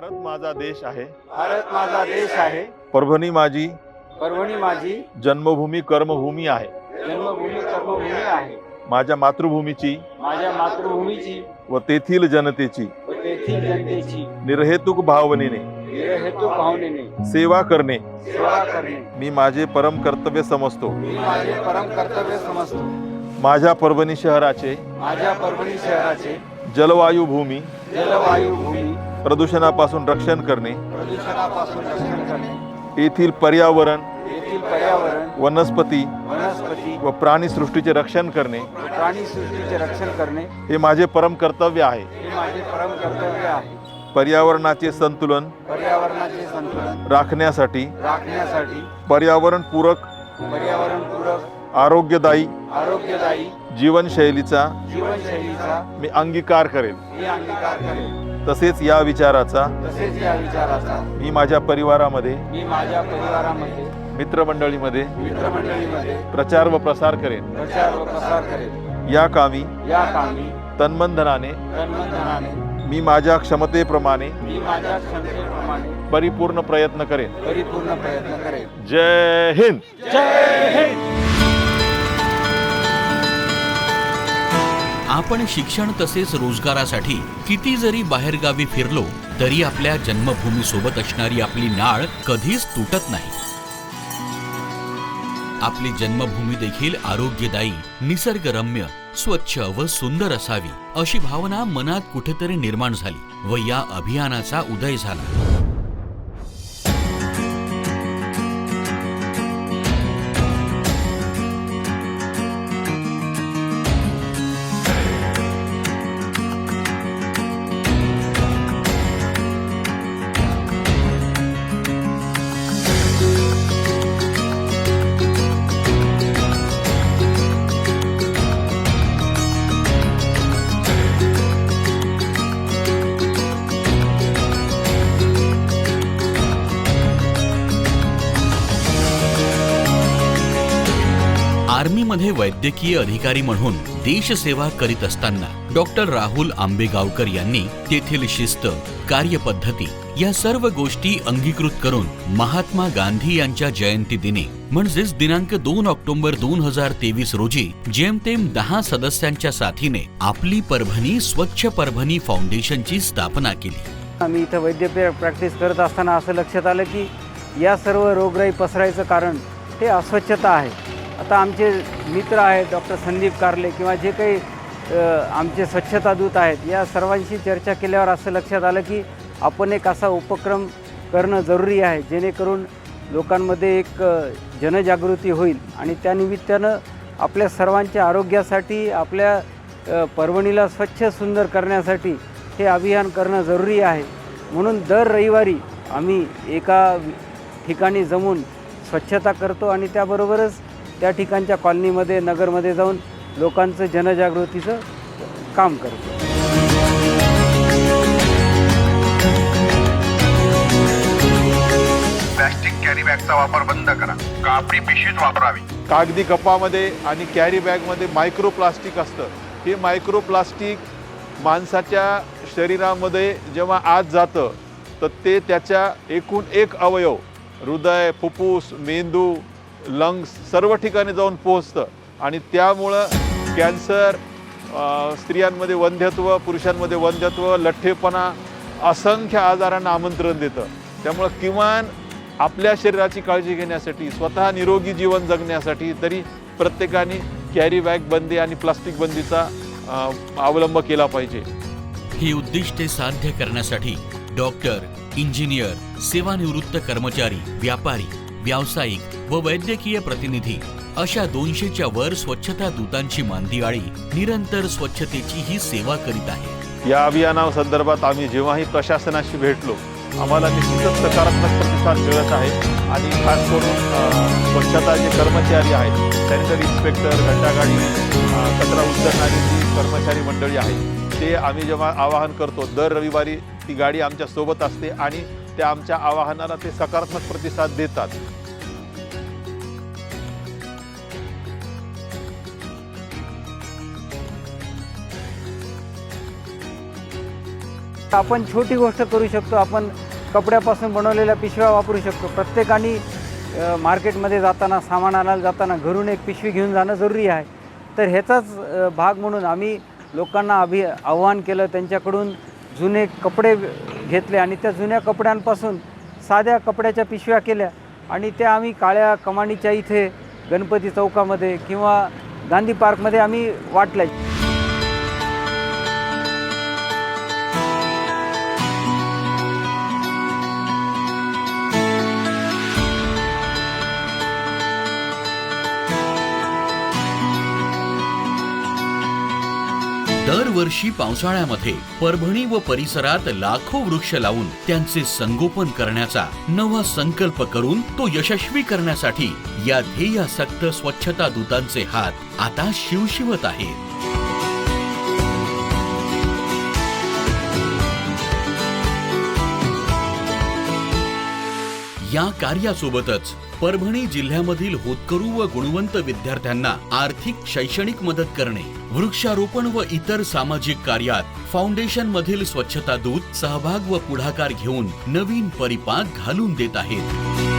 भारत माझा देश आहे. भारत माझा देश आहे. परभणी माझी परभणी माझी जन्मभूमी कर्मभूमी आहे. जन्मभूमी कर्मभूमी आहे. माझ्या मातृभूमीची माझ्या मातृभूमीची व तेथील जनतेची व तेथील जनतेची निर्हेतुक भावनेने हेतू भावनेने सेवा करणे. सेवा करणे. मी माझे परम कर्तव्य समजतो. मी माझे परम कर्तव्य समजतो. माझ्या परभणी शहराचे माझ्या परभणी शहराचे जलवायू भूमी जलवायू भूमी प्रदूषणापासून रक्षण करणे. प्रदूषणापासून रक्षण करणे. येथील पर्यावरण येथील पर्यावरण वनस्पती वनस्पती व प्राणीसृष्टीचे रक्षण करणे. प्राणीसृष्टीचे रक्षण करणे. हे माझे परम कर्तव्य आहे. हे माझे परम कर्तव्य आहे. पर्यावरणाचे संतुलन पर्यावरणाचे संतुलन राखण्यासाठी राखण्यासाठी पर्यावरणपूरक पर्यावरणपूरक आरोग्यदायी आरोग्यदायी जीवनशैलीचा जीवनशैलीचा मी अंगीकार करेल. मी अंगीकार करेन तसेच या विचाराचा तसेच या विचाराचा मी माझ्या परिवारामध्ये मी माझ्या परिवारामध्ये मित्रमंडळीमध्ये मित्रमंडळीमध्ये प्रचार व प्रसार करेन. प्रचार व प्रसार करेन. या कामी या कामी तन्मनधनाने तन्मनधनाने मी माझ्या क्षमतेप्रमाणे मी माझ्या क्षमतेप्रमाणे परिपूर्ण प्रयत्न करेन. परिपूर्ण प्रयत्न करेन. जय हिंद! जय हिंद! आपण शिक्षण तसेच रोजगारासाठी किती जरी बाहेरगावी फिरलो तरी आपल्या जन्मभूमी सोबत असणारी आपली नाळ कधीच तुटत नाही. आपली जन्मभूमी देखील आरोग्यदायी निसर्गरम्य स्वच्छ व सुंदर असावी अशी भावना मनात कुठेतरी निर्माण झाली व या अभियानाचा उदय झाला. पुण्यामध्ये वैद्यकीय अधिकारी म्हणून देशसेवा करीत असताना डॉक्टर राहुल आंबेगावकर यांनी तेथील शिस्त कार्यपद्धती या सर्व गोष्टी अंगीकृत करून महात्मा गांधी यांच्या जयंती दिनी म्हणजेच दिनांक दोन ऑक्टोबर दोन हजार तेवीस रोजी जेमतेम दहा सदस्यांच्या साथीने आपली परभणी स्वच्छ परभणी फाउंडेशनची स्थापना केली. आम्ही इथं वैद्यकीय प्रॅक्टिस करत असताना असं लक्षात आलं की या सर्व रोगराई पसरायचं कारण ते अस्वच्छता आहे. आता आमचे मित्र आहेत डॉक्टर संदीप कारले किंवा जे काही आमचे स्वच्छता दूत आहेत या सर्वांशी चर्चा केल्यावर असं लक्षात आलं की आपण एक असा उपक्रम करणं जरुरी आहे जेणेकरून लोकांमध्ये एक जनजागृती होईल आणि त्यानिमित्तानं आपल्या सर्वांच्या आरोग्यासाठी आपल्या अ, परभणीला स्वच्छ सुंदर करण्यासाठी हे अभियान करणं जरुरी आहे. म्हणून दर रविवारी आम्ही एका ठिकाणी जमून स्वच्छता करतो आणि त्याबरोबरच त्या ठिकाणच्या कॉलनीमध्ये नगरमध्ये जाऊन लोकांचं जनजागृतीचं काम करतो. प्लॅस्टिक कॅरी बॅगचा वापर बंद करा. कापडी पिशवीच वापरावी. कागदी कपामध्ये आणि कॅरी बॅगमध्ये मायक्रो प्लास्टिक असतं. हे मायक्रो प्लास्टिक माणसाच्या शरीरामध्ये जेव्हा आत जातं तर ते त्याच्या एकूण एक अवयव हृदय फुफ्फुस मेंदू लंग्स सर्व ठिकाणी जाऊन पोहोचतं. आणि त्यामुळं कॅन्सर स्त्रियांमध्ये वंध्यत्व पुरुषांमध्ये वंध्यत्व लठ्ठेपणा असंख्य आजारांना आमंत्रण देतं. त्यामुळं किमान आपल्या शरीराची काळजी घेण्यासाठी स्वतः निरोगी जीवन जगण्यासाठी तरी प्रत्येकाने कॅरी बॅग बंदी आणि प्लास्टिक बंदीचा अवलंब केला पाहिजे. ही उद्दिष्टे साध्य करण्यासाठी डॉक्टर इंजिनियर सेवानिवृत्त कर्मचारी व्यापारी व्यावसायिक व वैद्यकीय प्रतिनिधी. अशा दोनशेच्या वर स्वच्छता दूतांची मांदियाळी निरंतर स्वच्छतेची ही सेवा करीत आहे. या अभियानासंदर्भात आम्ही जेव्हाही प्रशासनाशी भेटलो आम्हाला निश्चितच सकारात्मक प्रतिसाद मिळत आहे आणि खास करून स्वच्छता जे कर्मचारी आहेत सॅनिटरी इन्स्पेक्टर घंटागाडी कचरा उचलणारी जी कर्मचारी मंडळी आहेत ते आम्ही जेव्हा आवाहन करतो दर रविवारी ती गाडी आमच्यासोबत असते आणि त्या आमच्या आवाहनाला ते सकारात्मक प्रतिसाद देतात. आपण छोटी गोष्ट करू शकतो आपण कपड्यापासून बनवलेल्या पिशव्या वापरू शकतो. प्रत्येकाने मार्केटमध्ये जाताना सामान आणायला जाताना घरून एक पिशवी घेऊन जाणं जरुरी आहे. तर ह्याचाच भाग म्हणून आम्ही लोकांना अभि आव्हान केलं त्यांच्याकडून जुने कपडे घेतले आणि त्या जुन्या कपड्यांपासून साध्या कपड्याच्या पिशव्या केल्या आणि त्या आम्ही काळ्या कमानीच्या इथे गणपती चौकामध्ये किंवा गांधी पार्कमध्ये आम्ही वाटल्या. दरवर्षी पावसाळ्यामध्ये परभणी व परिसरात लाखो वृक्ष लावून त्यांचे संगोपन करण्याचा नवा संकल्प करून तो यशस्वी करण्यासाठी या ध्येयासक्त स्वच्छता दूतांचे हात आता शिवशिवत आहेत. या कार्यासोबतच परभणी जिल्ह्यामधील होतकरू व गुणवंत विद्यार्थ्यांना आर्थिक शैक्षणिक मदत करणे वृक्षारोपण व इतर सामाजिक कार्यात फाउंडेशन मधील स्वच्छता दूत सहभाग व पुढाकार घेऊन नवीन परिपाक घालून देत आहेत.